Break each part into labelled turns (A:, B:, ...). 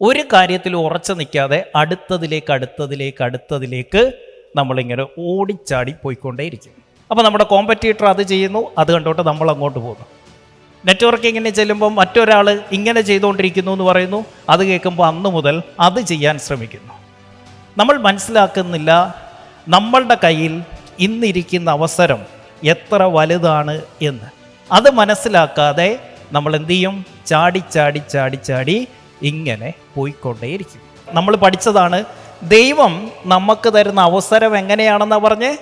A: ഒരു കാര്യത്തിൽ ഉറച്ചു നിൽക്കാതെ അടുത്തതിലേക്ക് അടുത്തതിലേക്ക് അടുത്തതിലേക്ക് നമ്മളിങ്ങനെ ഓടിച്ചാടി പോയിക്കൊണ്ടേയിരിക്കും. അപ്പോൾ നമ്മുടെ കോമ്പറ്റീറ്റർ അത് ചെയ്യുന്നു അത് കണ്ടോട്ട് നമ്മൾ അങ്ങോട്ട് പോകുന്നു. നെറ്റ്വർക്കിങ്ങിന് ചെല്ലുമ്പോൾ മറ്റൊരാൾ ഇങ്ങനെ ചെയ്തുകൊണ്ടിരിക്കുന്നു എന്ന് പറയുന്നു അത് കേൾക്കുമ്പോൾ അന്ന് മുതൽ അത് ചെയ്യാൻ ശ്രമിക്കുന്നു. നമ്മൾ മനസ്സിലാക്കുന്നില്ല നമ്മളുടെ കയ്യിൽ ഇന്നിരിക്കുന്ന അവസരം എത്ര വലുതാണ് എന്ന്. അത് മനസ്സിലാക്കാതെ നമ്മൾ എന്ത് ചെയ്യും? ചാടി ചാടി ചാടി ചാടി ഇങ്ങനെ പോയിക്കൊണ്ടേയിരിക്കും. നമ്മൾ പഠിച്ചതാണ് ദൈവം നമുക്ക് തരുന്ന അവസരം എങ്ങനെയാണെന്നാ പറഞ്ഞ്?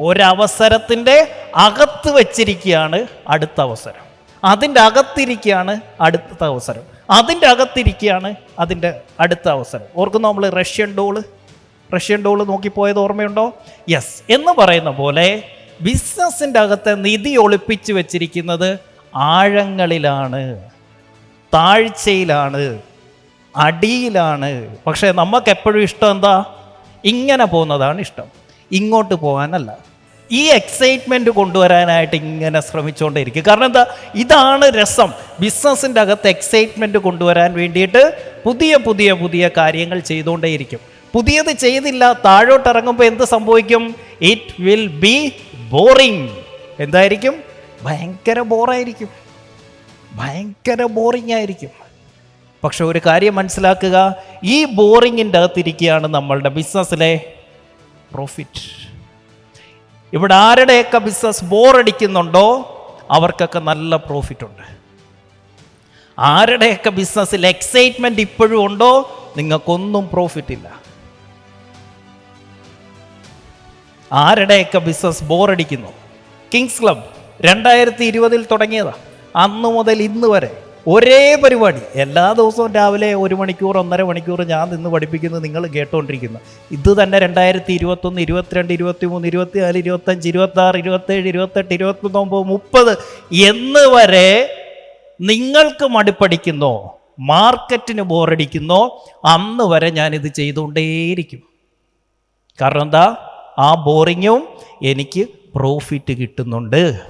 A: ഒരവസരത്തിന്റെ അകത്ത് വച്ചിരിക്കുകയാണ് അടുത്ത അവസരം. അതിന്റെ അകത്തിരിക്കുകയാണ് അടുത്ത അവസരം. അതിന്റെ അകത്തിരിക്കുകയാണ് അതിന്റെ അടുത്ത അവസരം. ഓർക്കുന്നു നമ്മൾ റഷ്യൻ ഡോൾ? റഷ്യൻ ഡോൾ നോക്കിപ്പോയത് ഓർമ്മയുണ്ടോ? യെസ് എന്ന് പറയുന്ന പോലെ ബിസിനസ്സിന്റെ അകത്തെ നിധി ഒളിപ്പിച്ച് വെച്ചിരിക്കുന്നത് ആഴങ്ങളിലാണ്. താഴ്ചയിലാണ് അടിയിലാണ്. പക്ഷേ നമുക്ക് എപ്പോഴും ഇഷ്ടം എന്താ? ഇങ്ങനെ പോകുന്നതാണ് ഇഷ്ടം. ഇങ്ങോട്ട് പോകാനല്ല. ഈ എക്സൈറ്റ്മെന്റ് കൊണ്ടുവരാനായിട്ട് ഇങ്ങനെ ശ്രമിച്ചുകൊണ്ടേയിരിക്കും. കാരണം എന്താ? ഇതാണ് രസം. ബിസിനസ്സിന്റെ അകത്ത് എക്സൈറ്റ്മെന്റ് കൊണ്ടുവരാൻ വേണ്ടിയിട്ട് പുതിയ പുതിയ പുതിയ കാര്യങ്ങൾ ചെയ്തുകൊണ്ടേയിരിക്കും. പുതിയത് ചെയ്തില്ല താഴോട്ട് ഇറങ്ങുമ്പോൾ എന്ത് സംഭവിക്കും? ഇറ്റ് വിൽ ബി ബോറിങ് എന്തായിരിക്കും? ഭയങ്കര ബോറായിരിക്കും ഭയങ്കര ബോറിംഗ് ആയിരിക്കും. പക്ഷെ ഒരു കാര്യം മനസ്സിലാക്കുക ഈ ബോറിങ്ങിന്റെ അകത്തിരിക്കുകയാണ് നമ്മളുടെ ബിസിനസ്സിലെ പ്രോഫിറ്റ് ഇവിടെ ആരുടെയൊക്കെ ബിസിനസ് ബോറടിക്കുന്നുണ്ടോ അവർക്കൊക്കെ നല്ല പ്രോഫിറ്റ് ഉണ്ട്. ആരുടെയൊക്കെ ബിസിനസ്സിൽ എക്സൈറ്റ്മെന്റ് ഇപ്പോഴും ഉണ്ടോ നിങ്ങൾക്കൊന്നും പ്രോഫിറ്റ് ഇല്ല. ആരുടെയൊക്കെ ബിസിനസ് ബോറടിക്കുന്നു കിങ്സ് ക്ലബ് രണ്ടായിരത്തി ഇരുപതിൽ തുടങ്ങിയതാ. അന്ന് മുതൽ ഇന്ന് വരെ ഒരേ പരിപാടി. എല്ലാ ദിവസവും രാവിലെ ഒരു മണിക്കൂർ ഒന്നര മണിക്കൂർ ഞാൻ നിന്ന് പഠിപ്പിക്കുന്നത് നിങ്ങൾ കേട്ടുകൊണ്ടിരിക്കുന്നു ഇത് തന്നെ രണ്ടായിരത്തി ഇരുപത്തൊന്ന് ഇരുപത്തിരണ്ട് ഇരുപത്തി മൂന്ന് ഇരുപത്തി നാല് ഇരുപത്തഞ്ച് ഇരുപത്തി ആറ് ഇരുപത്തേഴ് ഇരുപത്തെട്ട് ഇരുപത്തൊമ്പത് മുപ്പത് എന്ന് വരെ നിങ്ങൾക്ക് മടുപ്പടിക്കുന്നോ മാർക്കറ്റിന് ബോറടിക്കുന്നോ അന്ന് വരെ ഞാനിത് ചെയ്തുകൊണ്ടേയിരിക്കും. കാരണം എന്താ? ആ ബോറിങ്ങും എനിക്ക് പ്രോഫിറ്റ് കിട്ടുന്നുണ്ട്.